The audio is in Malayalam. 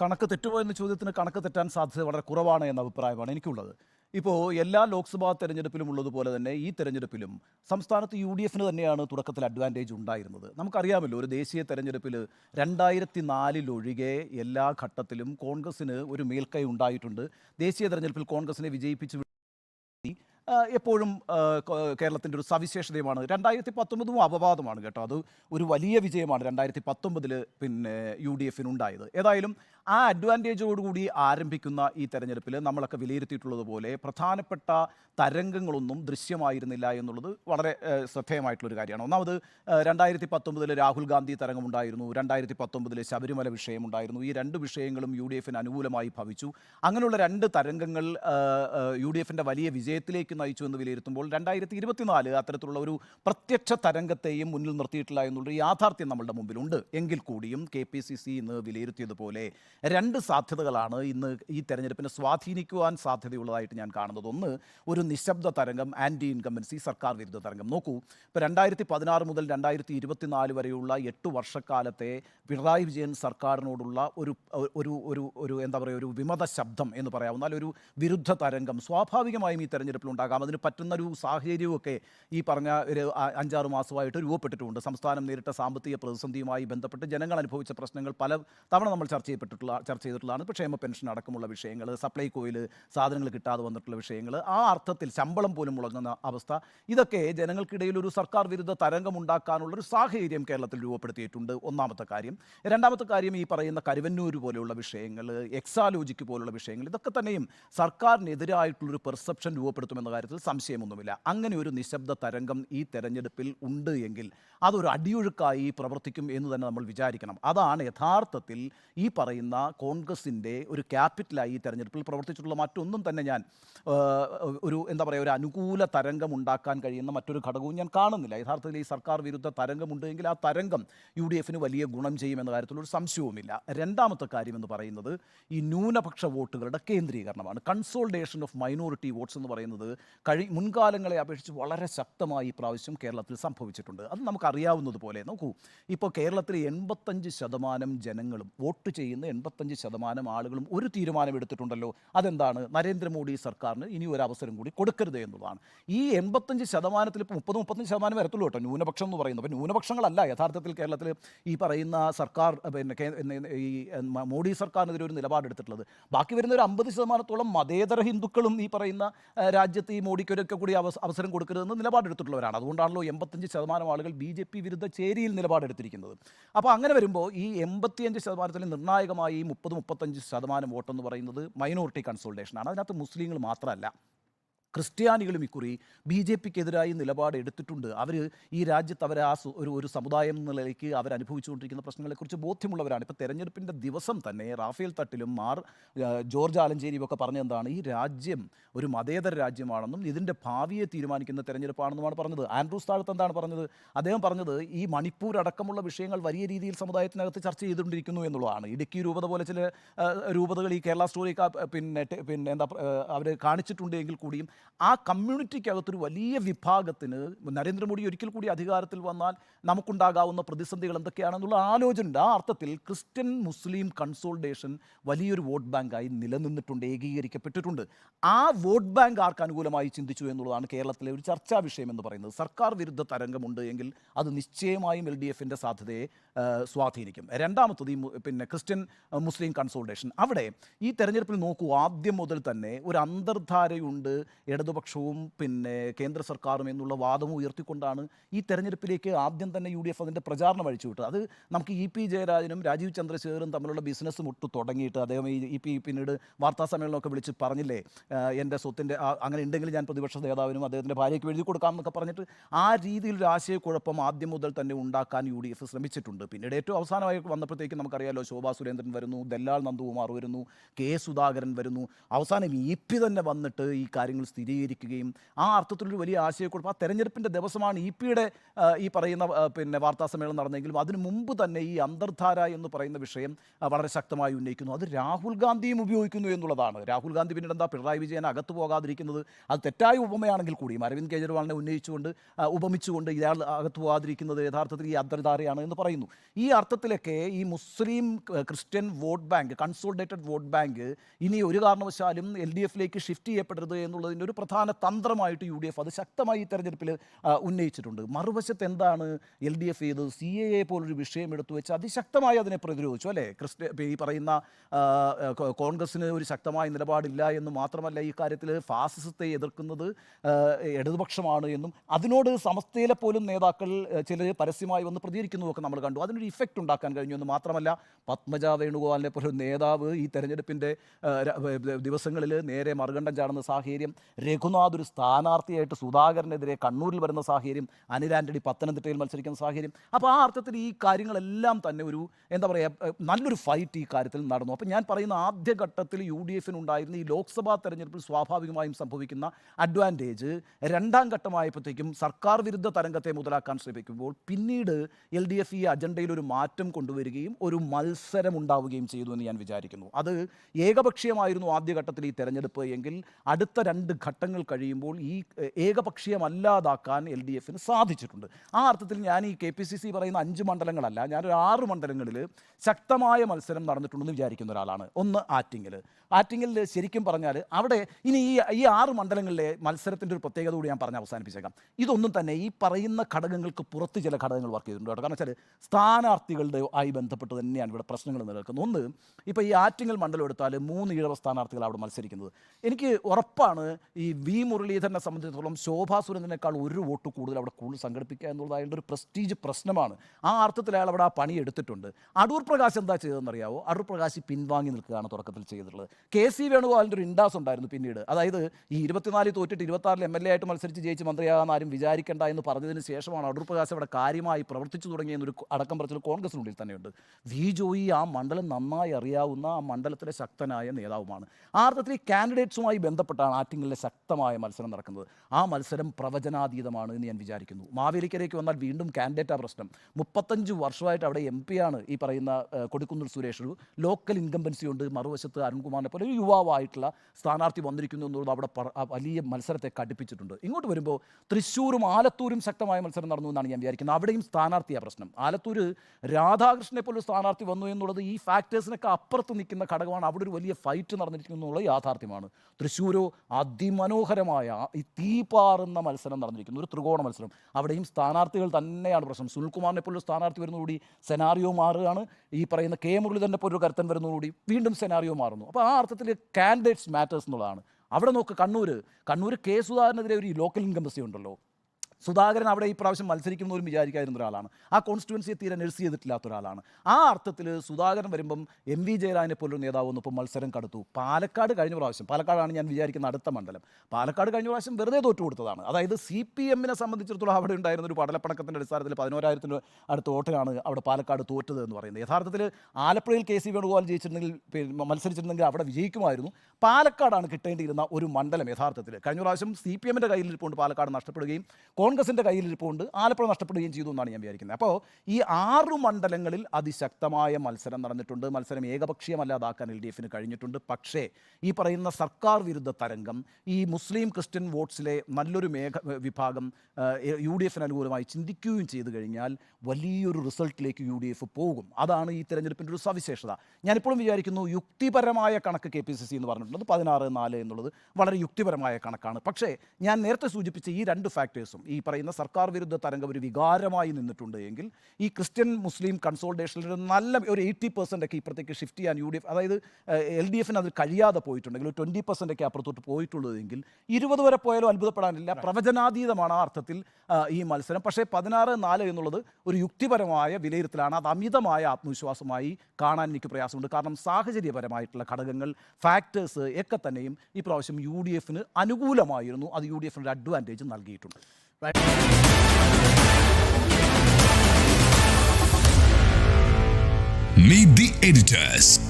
കണക്ക് തെറ്റുമോ എന്ന ചോദ്യത്തിന് കണക്ക് തെറ്റാൻ സാധ്യത വളരെ കുറവാണ് എന്ന അഭിപ്രായമാണ് എനിക്കുള്ളത്. ഇപ്പോൾ എല്ലാ ലോക്സഭാ തെരഞ്ഞെടുപ്പിലും ഉള്ളതുപോലെ തന്നെ ഈ തെരഞ്ഞെടുപ്പിലും സംസ്ഥാനത്ത് യു ഡി എഫിന് തന്നെയാണ് തുടക്കത്തിൽ അഡ്വാന്റേജ് ഉണ്ടായിരുന്നത്. നമുക്കറിയാമല്ലോ ഒരു ദേശീയ തെരഞ്ഞെടുപ്പിൽ രണ്ടായിരത്തി നാലിലൊഴികെ എല്ലാ ഘട്ടത്തിലും കോൺഗ്രസ്സിന് ഒരു മേൽക്കൈ ഉണ്ടായിട്ടുണ്ട്. ദേശീയ തെരഞ്ഞെടുപ്പിൽ കോൺഗ്രസിനെ വിജയിപ്പിച്ച് എപ്പോഴും കേരളത്തിന്റെ ഒരു സവിശേഷതയുമാണ്. രണ്ടായിരത്തി പത്തൊമ്പതും അപവാദമാണ് കേട്ടോ. അത് ഒരു വലിയ വിജയമാണ് രണ്ടായിരത്തി പത്തൊമ്പതിൽ പിന്നെ യു ഡി എഫിനുണ്ടായത് ഏതായാലും ആ അഡ്വാന്റേജോടുകൂടി ആരംഭിക്കുന്ന ഈ തെരഞ്ഞെടുപ്പിൽ നമ്മളൊക്കെ വിലയിരുത്തിയിട്ടുള്ളതുപോലെ പ്രധാനപ്പെട്ട തരംഗങ്ങളൊന്നും ദൃശ്യമായിരുന്നില്ല എന്നുള്ളത് വളരെ ശ്രദ്ധേയമായിട്ടുള്ളൊരു കാര്യമാണ്. ഒന്നാമത് രണ്ടായിരത്തി പത്തൊമ്പതിൽ രാഹുൽ ഗാന്ധി തരംഗമുണ്ടായിരുന്നു രണ്ടായിരത്തി പത്തൊമ്പതിൽ ശബരിമല വിഷയമുണ്ടായിരുന്നു. ഈ രണ്ട് വിഷയങ്ങളും യു ഡി എഫിന് അനുകൂലമായി ഭവിച്ചു. അങ്ങനെയുള്ള രണ്ട് തരംഗങ്ങൾ യു ഡി എഫിന്റെ വലിയ വിജയത്തിലേക്ക് നയിച്ചു എന്ന് വിലയിരുത്തുമ്പോൾ രണ്ടായിരത്തി ഇരുപത്തിനാല് അത്തരത്തിലുള്ള ഒരു പ്രത്യക്ഷ തരംഗത്തെയും മുന്നിൽ നിർത്തിയിട്ടില്ല എന്നുള്ളൊരു യാഥാർത്ഥ്യം നമ്മളുടെ മുമ്പിലുണ്ട്. എങ്കിൽ കൂടിയും കെ പി സി സി ഇന്ന് വിലയിരുത്തിയതുപോലെ രണ്ട് സാധ്യതകളാണ് ഇന്ന് ഈ തെരഞ്ഞെടുപ്പിനെ സ്വാധീനിക്കുവാൻ സാധ്യതയുള്ളതായിട്ട് ഞാൻ കാണുന്നത്. ഒന്ന് ഒരു നിശബ്ദ തരംഗം ആന്റി ഇൻകമ്പൻസി സർക്കാർ വിരുദ്ധ തരംഗം. നോക്കൂ ഇപ്പോൾ രണ്ടായിരത്തി പതിനാറ് മുതൽ രണ്ടായിരത്തി ഇരുപത്തിനാല് വരെയുള്ള എട്ട് വർഷക്കാലത്തെ പിണറായി വിജയൻ സർക്കാരിനോടുള്ള ഒരു ഒരു ഒരു ഒരു എന്താ പറയുക ഒരു വിമത ശബ്ദം എന്ന് പറയാവുന്ന ഒരു വിരുദ്ധ തരംഗം. സ്വാഭാവികമായും ഈ തെരഞ്ഞെടുപ്പിൽ ഉണ്ടാകാം. അതിന് പറ്റുന്ന ഒരു സാഹചര്യമൊക്കെ ഈ പറഞ്ഞ ഒരു അഞ്ചാറ് മാസമായിട്ട് രൂപപ്പെട്ടിട്ടുണ്ട്. സംസ്ഥാനം നേരിട്ട സാമ്പത്തിക പ്രതിസന്ധിയുമായി ബന്ധപ്പെട്ട് ജനങ്ങൾ അനുഭവിച്ച പ്രശ്നങ്ങൾ പല തവണ നമ്മൾ ചർച്ച ചെയ്യപ്പെട്ടിട്ടുള്ള ചർച്ച ചെയ്തിട്ടുള്ളതാണ് ഇപ്പോൾ ക്ഷേമ പെൻഷൻ അടക്കമുള്ള വിഷയങ്ങൾ സപ്ലൈകോയിൽ സാധനങ്ങൾ കിട്ടാതെ വന്നിട്ടുള്ള വിഷയങ്ങൾ ആ അർത്ഥത്തിൽ ശമ്പളം പോലും മുളങ്ങുന്ന അവസ്ഥ. ഇതൊക്കെ ജനങ്ങൾക്കിടയിൽ ഒരു സർക്കാർ വിരുദ്ധ തരംഗം ഉണ്ടാക്കാനുള്ള ഒരു സാഹചര്യം കേരളത്തിൽ രൂപപ്പെടുത്തിയിട്ടുണ്ട്. ഒന്നാമത്തെ കാര്യം. രണ്ടാമത്തെ കാര്യം ഈ പറയുന്ന കരുവന്നൂർ പോലെയുള്ള വിഷയങ്ങൾ എക്സാലോജിക്ക് പോലുള്ള വിഷയങ്ങൾ ഇതൊക്കെ തന്നെയും സർക്കാരിനെതിരായിട്ടുള്ളൊരു പെർസെപ്ഷൻ രൂപപ്പെടുത്തുമെന്ന കാര്യത്തിൽ സംശയമൊന്നുമില്ല. അങ്ങനെ ഒരു നിശബ്ദ തരംഗം ഈ തെരഞ്ഞെടുപ്പിൽ ഉണ്ട് എങ്കിൽ അതൊരു അടിയൊഴുക്കായി പ്രവർത്തിക്കും എന്ന് തന്നെ നമ്മൾ വിചാരിക്കണം. അതാണ് യഥാർത്ഥത്തിൽ ഈ പറയുന്ന കോൺഗ്രസിന്റെ ഒരു ക്യാപിറ്റലായി ഈ തെരഞ്ഞെടുപ്പിൽ പ്രവർത്തിച്ചിട്ടുള്ള മറ്റൊന്നും തന്നെ ഞാൻ ഒരു എന്താ പറയുക ഒരു അനുകൂല തരംഗം ഉണ്ടാക്കാൻ കഴിയുന്ന മറ്റൊരു ഘടകവും ഞാൻ കാണുന്നില്ല. യഥാർത്ഥത്തിൽ ഈ സർക്കാർ വിരുദ്ധ തരംഗമുണ്ട് എങ്കിൽ ആ തരംഗം യു ഡി എഫിന് വലിയ ഗുണം ചെയ്യുമെന്ന കാര്യത്തിൽ ഒരു സംശയവുമില്ല. രണ്ടാമത്തെ കാര്യം എന്ന് പറയുന്നത് ഈ ന്യൂനപക്ഷ വോട്ടുകളുടെ കേന്ദ്രീകരണമാണ്. കൺസോൾട്ടേഷൻ ഓഫ് മൈനോറിറ്റി വോട്ട്സ് എന്ന് പറയുന്നത് കഴി മുൻകാലങ്ങളെ അപേക്ഷിച്ച് വളരെ ശക്തമായി ഇപ്രാവശ്യം പ്രാവശ്യം കേരളത്തിൽ സംഭവിച്ചിട്ടുണ്ട്. അത് നമുക്കറിയാവുന്നതുപോലെ നോക്കൂ. ഇപ്പോൾ കേരളത്തിൽ എൺപത്തഞ്ച് ശതമാനം ജനങ്ങളും വോട്ട് ചെയ്യുന്ന എൺപത്തഞ്ച് ശതമാനം ആളുകളും ഒരു തീരുമാനം എടുത്തിട്ടുണ്ടല്ലോ. അതെന്താണ്? നരേന്ദ്രമോദി സർക്കാരിന് ഇനി ഒരു അവസരം കൂടി കൊടുക്കരുത് എന്നതാണ് ഈ എൺപത്തഞ്ച് ശതമാനത്തിൽ ഇപ്പോൾ മുപ്പത് മുപ്പത്തഞ്ച് ശതമാനം വരത്തുള്ളൂ കേട്ടോ ന്യൂനപക്ഷം എന്ന് പറയുന്നത്. അപ്പോൾ ന്യൂനപക്ഷങ്ങളല്ല യഥാർത്ഥത്തിൽ കേരളത്തിൽ ഈ പറയുന്ന സർക്കാർ പിന്നെ ഈ മോഡി സർക്കാരിനെതിരെ ഒരു നിലപാടെടുത്തിട്ടുള്ളത് ബാക്കി വരുന്ന ഒരു അമ്പത് ശതമാനത്തോളം മതേതര ഹിന്ദുക്കളും ഈ പറയുന്ന രാജ്യത്ത് ഈ മോഡിക്കൊരൊക്കെ കൂടി അവസ- അവസരം കൊടുക്കരുതെന്ന് നിലപാടെടുത്തിട്ടുള്ളവരാണ്. അതുകൊണ്ടാണല്ലോ എൺപത്തഞ്ച് ശതമാനം ആളുകൾ ബി ജെ പി വിരുദ്ധ ചേരിയിൽ നിലപാടെടുത്തിരിക്കുന്നത്. അപ്പോൾ അങ്ങനെ വരുമ്പോൾ ഈ എൺപത്തിയഞ്ച് ശതമാനത്തിൽ നിർണായകമായി ഈ മുപ്പത് മുപ്പത്തഞ്ച് ശതമാനം വോട്ടെന്ന് പറയുന്നത് മൈനോറിറ്റി കൺസോൾട്ടേഷനാണ് അതിനകത്ത് മുസ്ലിങ്ങൾ മാത്രമല്ല. ക്രിസ്ത്യാനികളും ഇക്കുറി ബി ജെ പിക്കെതിരായി നിലപാട് എടുത്തിട്ടുണ്ട്. അവർ ഈ രാജ്യത്ത് അവർ ആ ഒരു ഒരു സമുദായം എന്ന നിലയ്ക്ക് അനുഭവിച്ചുകൊണ്ടിരിക്കുന്ന പ്രശ്നങ്ങളെക്കുറിച്ച് ബോധ്യമുള്ളവരാണ്. ഇപ്പോൾ തെരഞ്ഞെടുപ്പിന്റെ ദിവസം തന്നെ റാഫേൽ തട്ടിലും മാർ ജോർജ് ആലഞ്ചേരിയും ഒക്കെ പറഞ്ഞെന്താണ് ഈ രാജ്യം ഒരു മതേതര രാജ്യമാണെന്നും ഇതിന്റെ ഭാവിയെ തീരുമാനിക്കുന്ന തെരഞ്ഞെടുപ്പാണെന്നുമാണ് പറഞ്ഞത്. ആൻഡ്രൂസ് താഴത്ത് എന്താണ് പറഞ്ഞത്? അദ്ദേഹം പറഞ്ഞത് ഈ മണിപ്പൂർ അടക്കമുള്ള വിഷയങ്ങൾ വലിയ രീതിയിൽ സമുദായത്തിനകത്ത് ചർച്ച ചെയ്തുകൊണ്ടിരിക്കുന്നു എന്നുള്ളതാണ്. ഇടുക്കി രൂപത പോലെ ചില രൂപതകൾ ഈ കേരള സ്റ്റോറി പിന്നെ പിന്നെ എന്താ അവർ കാണിച്ചിട്ടുണ്ട് എങ്കിൽ കൂടിയും ആ കമ്മ്യൂണിറ്റിക്കകത്തൊരു വലിയ വിഭാഗത്തിന് നരേന്ദ്രമോദി ഒരിക്കൽ കൂടി അധികാരത്തിൽ വന്നാൽ നമുക്കുണ്ടാകാവുന്ന പ്രതിസന്ധികൾ എന്തൊക്കെയാണെന്നുള്ള ആലോചന ആ അർത്ഥത്തിൽ ക്രിസ്ത്യൻ മുസ്ലിം കൺസോൾട്ടേഷൻ വലിയൊരു വോട്ട് ബാങ്കായി നിലനിന്നിട്ടുണ്ട് ഏകീകരിക്കപ്പെട്ടിട്ടുണ്ട്. ആ വോട്ട് ബാങ്ക് ആർക്ക് അനുകൂലമായി ചിന്തിച്ചു എന്നുള്ളതാണ് കേരളത്തിലെ ഒരു ചർച്ചാ വിഷയം എന്ന് പറയുന്നത്. സർക്കാർ വിരുദ്ധ തരംഗമുണ്ട് എങ്കിൽ അത് നിശ്ചയമായും എൽ ഡി എഫിന്റെ സാധ്യതയെ സ്വാധീനിക്കും. രണ്ടാമത്തത് ഈ പിന്നെ ക്രിസ്ത്യൻ മുസ്ലിം കൺസോൾട്ടേഷൻ. അവിടെ ഈ തെരഞ്ഞെടുപ്പിൽ നോക്കൂ ആദ്യം മുതൽ തന്നെ ഒരു അന്തർധാരയുണ്ട് ഇടതുപക്ഷവും പിന്നെ കേന്ദ്ര സർക്കാരും എന്നുള്ള വാദവും ഉയർത്തിക്കൊണ്ടാണ് ഈ തെരഞ്ഞെടുപ്പിലേക്ക് ആദ്യം തന്നെ യു ഡി എഫ് അതിന്റെ പ്രചാരണം അഴിച്ചു വിട്ടത് അത് നമുക്ക് ഇ പി ജയരാജനും രാജീവ് ചന്ദ്രശേഖറും തമ്മിലുള്ള ബിസിനസ് മുട്ട് തുടങ്ങിയിട്ട് അദ്ദേഹം ഈ പി പിന്നീട് വാർത്താ സമ്മേളനമൊക്കെ വിളിച്ച് പറഞ്ഞില്ലേ എന്റെ സ്വത്തിന്റെ അങ്ങനെ ഉണ്ടെങ്കിൽ ഞാൻ പ്രതിപക്ഷ നേതാവിനും അദ്ദേഹത്തിന്റെ ഭാര്യയ്ക്ക് എഴുതി കൊടുക്കാം എന്നൊക്കെ പറഞ്ഞിട്ട് ആ രീതിയിൽ ഒരു ആശയക്കുഴപ്പം ആദ്യം മുതൽ തന്നെ ഉണ്ടാക്കാൻ യു ഡി എഫ് ശ്രമിച്ചിട്ടുണ്ട്. പിന്നീട് ഏറ്റവും അവസാനമായി വന്നപ്പോഴത്തേക്കും നമുക്കറിയാലോ ശോഭാ സുരേന്ദ്രൻ വരുന്നു ദല്ലാൽ നന്ദകുമാർ വരുന്നു കെ സുധാകരൻ വരുന്നു. അവസാനം ഇ പി തന്നെ വന്നിട്ട് ഈ കാര്യങ്ങൾ സ്ഥിരീകരിക്കുകയും ആ അർത്ഥത്തിലൊരു വലിയ ആശയക്കുഴപ്പം. ആ തെരഞ്ഞെടുപ്പിന്റെ ദിവസമാണ് ഇ പിയുടെ ഈ പറയുന്ന പിന്നെ വാർത്താ സമ്മേളനം നടന്നെങ്കിലും അതിനു മുമ്പ് തന്നെ ഈ അന്തർധാര എന്ന് പറയുന്ന വിഷയം വളരെ ശക്തമായി ഉന്നയിക്കുന്നു. അത് രാഹുൽ ഗാന്ധിയും ഉപയോഗിക്കുന്നു എന്നുള്ളതാണ്. രാഹുൽ ഗാന്ധി പിന്നീട് എന്താ പിണറായി വിജയൻ അകത്ത് പോകാതിരിക്കുന്നത്? അത് തെറ്റായ ഉപമയാണെങ്കിൽ കൂടിയും അരവിന്ദ് കെജ്രിവാളിനെ ഉന്നയിച്ചുകൊണ്ട് ഉപമിച്ചുകൊണ്ട് ഇയാൾ അകത്ത് പോകാതിരിക്കുന്നത് യഥാർത്ഥത്തിൽ ഈ അന്തർധാരയാണ് എന്ന് പറയുന്നു. ഈ അർത്ഥത്തിലൊക്കെ ഈ മുസ്ലിം Christian vote bank consolidated vote bank ഇനി ഒരു കാരണവശാലും എൽ ഡി എഫിലേക്ക് ഷിഫ്റ്റ് ചെയ്യപ്പെടരുത് എന്നുള്ളതിന്റെ ഒരു പ്രധാന തന്ത്രമായിട്ട് യു ഡി എഫ് അത് ശക്തമായി ഈ തെരഞ്ഞെടുപ്പിൽ ഉന്നയിച്ചിട്ടുണ്ട്. മറുവശത്ത് എന്താണ് എൽ ഡി എഫ് ചെയ്തത്? സി എ എ പോലൊരു വിഷയം എടുത്തു വെച്ച് അതിശക്തമായി അതിനെ പ്രതിരോധിച്ചു അല്ലേ? ക്രിസ്ത്യ ഈ പറയുന്ന കോൺഗ്രസ്സിന് ഒരു ശക്തമായ നിലപാടില്ല എന്ന് മാത്രമല്ല ഈ കാര്യത്തിൽ ഫാസിസത്തെ എതിർക്കുന്നത് ഇടതുപക്ഷമാണ് എന്നും അതിനോട് സമസ്തയിലെ പോലും നേതാക്കൾ ചിലർ പരസ്യമായി വന്ന് പ്രതികരിക്കുന്നതൊക്കെ നമ്മൾ കണ്ടു. അതിനൊരു ഇഫക്റ്റ് ഉണ്ടാക്കാൻ കഴിഞ്ഞു എന്ന് മാത്രമല്ല പത്മജ വേണുഗോപാലിനെ പോലെ നേതാവ് ഈ തെരഞ്ഞെടുപ്പിന്റെ ദിവസങ്ങളിൽ നേരെ മറുകണ്ഠം ചാടുന്ന സാഹചര്യം രഘുനാഥ് ഒരു സ്ഥാനാർത്ഥിയായിട്ട് സുധാകരനെതിരെ കണ്ണൂരിൽ വരുന്ന സാഹചര്യം അനിൽ ആന്റണി പത്തനംതിട്ടയിൽ മത്സരിക്കുന്ന സാഹചര്യം. അപ്പോൾ ആ അർത്ഥത്തിൽ ഈ കാര്യങ്ങളെല്ലാം തന്നെ ഒരു എന്താ പറയുക നല്ലൊരു ഫൈറ്റ് ഈ കാര്യത്തിൽ നടന്നു. അപ്പോൾ ഞാൻ പറയുന്ന ആദ്യഘട്ടത്തിൽ യു ഡി ഈ ലോക്സഭാ തെരഞ്ഞെടുപ്പിൽ സ്വാഭാവികമായും സംഭവിക്കുന്ന അഡ്വാന്റേജ് രണ്ടാം ഘട്ടമായപ്പോഴത്തേക്കും സർക്കാർ വിരുദ്ധ തരംഗത്തെ മുതലാക്കാൻ ശ്രമിക്കുമ്പോൾ പിന്നീട് എൽ ഡി എഫ് ഈ അജണ്ടയിൽ ഒരു മാറ്റം കൊണ്ടുവരികയും ഒരു മത്സരം ഉണ്ടാവുകയും ചെയ്തു എന്ന് ഞാൻ വിചാരിക്കുന്നു. അത് ഏകപക്ഷീയമായിരുന്നു ആദ്യഘട്ടത്തിൽ ഈ തെരഞ്ഞെടുപ്പ് എങ്കിൽ അടുത്ത രണ്ട് ഘട്ടങ്ങൾ കഴിയുമ്പോൾ ഈ ഏകപക്ഷീയമല്ലാതാക്കാൻ എൽ ഡി എഫിന് സാധിച്ചിട്ടുണ്ട്. ആ അർത്ഥത്തിൽ ഞാൻ ഈ കെ പി സി സി പറയുന്ന അഞ്ച് മണ്ഡലങ്ങളല്ല ഞാനൊരു ആറ് മണ്ഡലങ്ങളിൽ ശക്തമായ മത്സരം നടന്നിട്ടുണ്ടെന്ന് വിചാരിക്കുന്ന ഒരാളാണ്. ഒന്ന് ആറ്റിങ്ങിൽ. ആറ്റിങ്ങിൽ ശരിക്കും പറഞ്ഞാൽ അവിടെ ഇനി ഈ ഈ ആറ് മണ്ഡലങ്ങളിലെ മത്സരത്തിന്റെ ഒരു പ്രത്യേകത കൂടി ഞാൻ പറഞ്ഞ് അവസാനിപ്പിച്ചേക്കാം. ഇതൊന്നും തന്നെ ഈ പറയുന്ന ഘടകങ്ങൾക്ക് പുറത്ത് ചില ഘടകങ്ങൾ വർക്ക് ചെയ്തിട്ടുണ്ട് കേട്ടോ. കാരണം വെച്ചാൽ സ്ഥാനാർത്ഥികളുടെ ആയി ബന്ധപ്പെട്ട് തന്നെയാണ് ഇവിടെ പ്രശ്നങ്ങൾ നിലനിൽക്കുന്നത്. ഒന്ന് ഇപ്പോൾ ഈ ആറ്റിങ്ങൽ മണ്ഡലം എടുത്താൽ മൂന്ന് ഈഴവ സ്ഥാനാർത്ഥികൾ അവിടെ മത്സരിക്കുന്നത്. എനിക്ക് ഉറപ്പാണ് ഈ വി മുരളീധരനെ സംബന്ധിച്ചിടത്തോളം ശോഭാ സുരേന്ദ്രനേക്കാൾ ഒരു വോട്ട് കൂടുതൽ അവിടെ കൂടുതൽ സംഘടിപ്പിക്കുക എന്നുള്ളത് അയാളുടെ ഒരു പ്രസ്റ്റീജ് പ്രശ്നമാണ്. ആ അർത്ഥത്തിൽ അയാൾ അവിടെ ആ പണി എടുത്തിട്ടുണ്ട്. അടൂർ പ്രകാശ് എന്താ ചെയ്തതെന്നറിയാവോ? അടൂർ പ്രകാശ് പിൻവാങ്ങി നിൽക്കുകയാണ് തുടക്കത്തിൽ ചെയ്തിട്ടുള്ളത്. കെ സി വേണുഗോപാലിന്റെ ഒരു ഇൻഡാസ് ഉണ്ടായിരുന്നു പിന്നീട്. അതായത് ഈ ഇരുപത്തിനാലിൽ തോറ്റിട്ട് ഇരുപത്താറിൽ എം എൽ എ ആയിട്ട് മത്സരിച്ച് ജയിച്ച് മന്ത്രിയാകാൻ ആരും വിചാരിക്കേണ്ട എന്ന് പറഞ്ഞതിന് ശേഷമാണ് അടൂർ പ്രകാശ് അവിടെ കാര്യമായി പ്രവർത്തിച്ചു തുടങ്ങിയെന്നൊരു അടക്കം പറച്ചിൽ കോൺഗ്രസിനുള്ളിൽ തന്നെയുണ്ട്. വി ജോയി ആ മണ്ഡലം നന്നായി അറിയാവുന്ന ആ മണ്ഡലത്തിലെ ശക്തനായ നേതാവുമാണ്. ആ അർത്ഥത്തിൽ കാൻഡിഡേറ്റ്സുമായി ബന്ധപ്പെട്ടാണ് ആറ്റിങ്ങലിലെ ശക്തമായ മത്സരം നടക്കുന്നത്. ആ മത്സരം പ്രവചനാതീതമാണ് എന്ന് ഞാൻ വിചാരിക്കുന്നു. മാവേലിക്കരയ്ക്ക് വന്നാൽ വീണ്ടും കാൻഡിഡേറ്റാ പ്രശ്നം. മുപ്പത്തഞ്ച് വർഷമായിട്ട് അവിടെ എം പിയാണ് ഈ പറയുന്ന കൊടിക്കുന്നിൽ സുരേഷ് ഒരു ലോക്കൽ ഇൻകംബൻസി ഉണ്ട്. മറുവശത്ത് അരുൺകുമാറിനെ പോലെ ഒരു യുവാവായിട്ടുള്ള സ്ഥാനാർത്ഥി വന്നിരിക്കുന്നു എന്നുള്ളത് അവിടെ വലിയ മത്സരത്തെ കടുപ്പിച്ചിട്ടുണ്ട്. ഇങ്ങോട്ട് വരുമ്പോൾ തൃശ്ശൂരും ആലത്തൂരും ശക്തമായ മത്സരം നടന്നു എന്നാണ് ഞാൻ വിചാരിക്കുന്നത്. അവിടെയും സ്ഥാനാർത്ഥിയാണ് പ്രശ്നം. ആലത്തൂർ രാധാകൃഷ്ണനെ പോലെ സ്ഥാനാർത്ഥി വന്നു എന്നുള്ളത് ഈ ഫാക്ടേഴ്സിനൊക്കെ അപ്പുറത്ത് നിൽക്കുന്ന ഘടകമാണ്. അവിടെ ഒരു വലിയ ഫൈറ്റ് നടന്നിരിക്കുന്നു എന്നുള്ളത് യാഥാർത്ഥ്യമാണ്. തൃശ്ശൂരോ അതിമനോഹരമായ ഈ തീപാറുന്ന മത്സരം നടന്നിരിക്കുന്നു. ഒരു ത്രികോണ മത്സരം. അവിടെയും സ്ഥാനാർത്ഥികൾ തന്നെയാണ് പ്രശ്നം. സുനിൽകുമാറിനെ പോലൊരു സ്ഥാനാർത്ഥി വരുന്നതോടുകൂടി സെനാറിയോ മാറുകയാണ്. ഈ പറയുന്ന കെ മുരളീധരനെ പോലൊരു കരുത്തൻ വരുന്നതോടുകൂടി വീണ്ടും സെനാറിയോ മാറുന്നു. അപ്പോൾ ആ അർത്ഥത്തിൽ കാൻഡിഡേറ്റ്സ് മാറ്റേഴ്സ് എന്നുള്ളതാണ്. അവിടെ നോക്ക് കണ്ണൂർ കണ്ണൂർ കെ സുധാകരനെതിരെ ഒരു ലോക്കൽ ഇൻകംബസി ഉണ്ടല്ലോ. സുധാകരൻ അവിടെ ഈ പ്രാവശ്യം മത്സരിക്കുന്ന ഒരു വിചാരിക്കാതിരുന്ന ഒരാളാണ്. ആ കോൺസ്റ്റിറ്റ്യുവൻസിയെ തീരെ നഴ്സ് ചെയ്തിട്ടില്ലാത്ത ഒരാളാണ്. ആ അർത്ഥത്തിൽ സുധാകരൻ വരുമ്പം എം വി ജയരാജനെ പോലൊരു നേതാവ് വന്നപ്പോൾ മത്സരം കടുത്തു. പാലക്കാട് കഴിഞ്ഞ പ്രാവശ്യം പാലക്കാടാണ് ഞാൻ വിചാരിക്കുന്ന അടുത്ത മണ്ഡലം. പാലക്കാട് കഴിഞ്ഞ പ്രാവശ്യം വെറുതെ തോറ്റു കൊടുത്തതാണ്. അതായത് സി പി എമ്മിനെ സംബന്ധിച്ചിടത്തോളം അവിടെ ഉണ്ടായിരുന്ന ഒരു പടലപ്പണക്കത്തിന്റെ അടിസ്ഥാനത്തിൽ പതിനോരായിരത്തിന് അടുത്ത വോട്ടിലാണ് അവിടെ പാലക്കാട് തോറ്റത് എന്ന് പറയുന്നത്. യഥാർത്ഥത്തിൽ ആലപ്പുഴയിൽ കെ സി വേണുഗോപാൽ ജയിച്ചിരുന്നെങ്കിൽ മത്സരിച്ചിരുന്നെങ്കിൽ അവിടെ വിജയിക്കുമായിരുന്നു. പാലക്കാടാണ് കിട്ടേണ്ടിയിരുന്ന ഒരു മണ്ഡലം യഥാർത്ഥത്തിൽ കഴിഞ്ഞ പ്രാവശ്യം സി പി എമ്മിന്റെ കയ്യിലിരിപ്പുണ്ട് പാലക്കാട് നഷ്ടപ്പെടുകയും കോൺഗ്രസിന്റെ കയ്യിലിരിപ്പുണ്ട്. ആലപ്പുഴ നഷ്ടപ്പെടുകയും ചെയ്തു എന്നാണ് ഞാൻ വിചാരിക്കുന്നത്. അപ്പോൾ ഈ ആറു മണ്ഡലങ്ങളിൽ അതിശക്തമായ മത്സരം നടന്നിട്ടുണ്ട്. മത്സരം ഏകപക്ഷീയമല്ലാതാക്കാൻ എൽ ഡി എഫിന് കഴിഞ്ഞിട്ടുണ്ട്. പക്ഷേ ഈ പറയുന്ന സർക്കാർ വിരുദ്ധ തരംഗം ഈ മുസ്ലിം ക്രിസ്ത്യൻ വോട്ട്സിലെ നല്ലൊരു മേഘ വിഭാഗം യു ഡി എഫിന് അനുകൂലമായി ചിന്തിക്കുകയും ചെയ്തു കഴിഞ്ഞാൽ വലിയൊരു റിസൾട്ടിലേക്ക് യു ഡി എഫ് പോകും. അതാണ് ഈ തെരഞ്ഞെടുപ്പിന്റെ ഒരു സവിശേഷത. ഞാനിപ്പോഴും വിചാരിക്കുന്നു യുക്തിപരമായ കണക്ക് കെ പി സി സി എന്ന് പറഞ്ഞിട്ടുള്ളത് പതിനാറ് നാല് എന്നുള്ളത് വളരെ യുക്തിപരമായ കണക്കാണ്. പക്ഷേ ഞാൻ നേരത്തെ സൂചിപ്പിച്ച ഈ രണ്ട് ഫാക്ടേഴ്സും ഈ പറയുന്ന സർക്കാർ വിരുദ്ധ തരംഗം ഒരു വികാരമായി നിന്നിട്ടുണ്ട് എങ്കിൽ ഈ ക്രിസ്ത്യൻ മുസ്ലിം കൺസോൾട്ടേഷനിൽ ഒരു നല്ല ഒരു എയ്റ്റി പെർസെന്റ് ഒക്കെ ഇപ്പുറത്തേക്ക് ഷിഫ്റ്റ് ചെയ്യാൻ യു ഡി എഫ് അതായത് എൽ ഡി എഫിന് അത് കഴിയാതെ പോയിട്ടുണ്ടെങ്കിൽ ഒരു ട്വന്റി പെർസെന്റ് ഒക്കെ അപ്പുറത്തോട്ട് പോയിട്ടുള്ളതെങ്കിൽ ഇരുപത് വരെ പോയാലും അത്ഭുതപ്പെടാനില്ല. പ്രവചനാതീതമാണ് ആ അർത്ഥത്തിൽ ഈ മത്സരം. പക്ഷേ പതിനാറ് നാല് എന്നുള്ളത് ഒരു യുക്തിപരമായ വിലയിരുത്തലാണ്. അത് അമിതമായ ആത്മവിശ്വാസമായി കാണാൻ എനിക്ക് പ്രയാസമുണ്ട്. കാരണം സാഹചര്യപരമായിട്ടുള്ള ഘടകങ്ങൾ ഫാക്ടേഴ്സ് ഒക്കെ തന്നെയും ഈ പ്രാവശ്യം യു ഡി എഫിന് അനുകൂലമായിരുന്നു. അത് യു ഡി എഫിന് ഒരു അഡ്വാന്റേജ് നൽകിയിട്ടുണ്ട്. Meet the editors.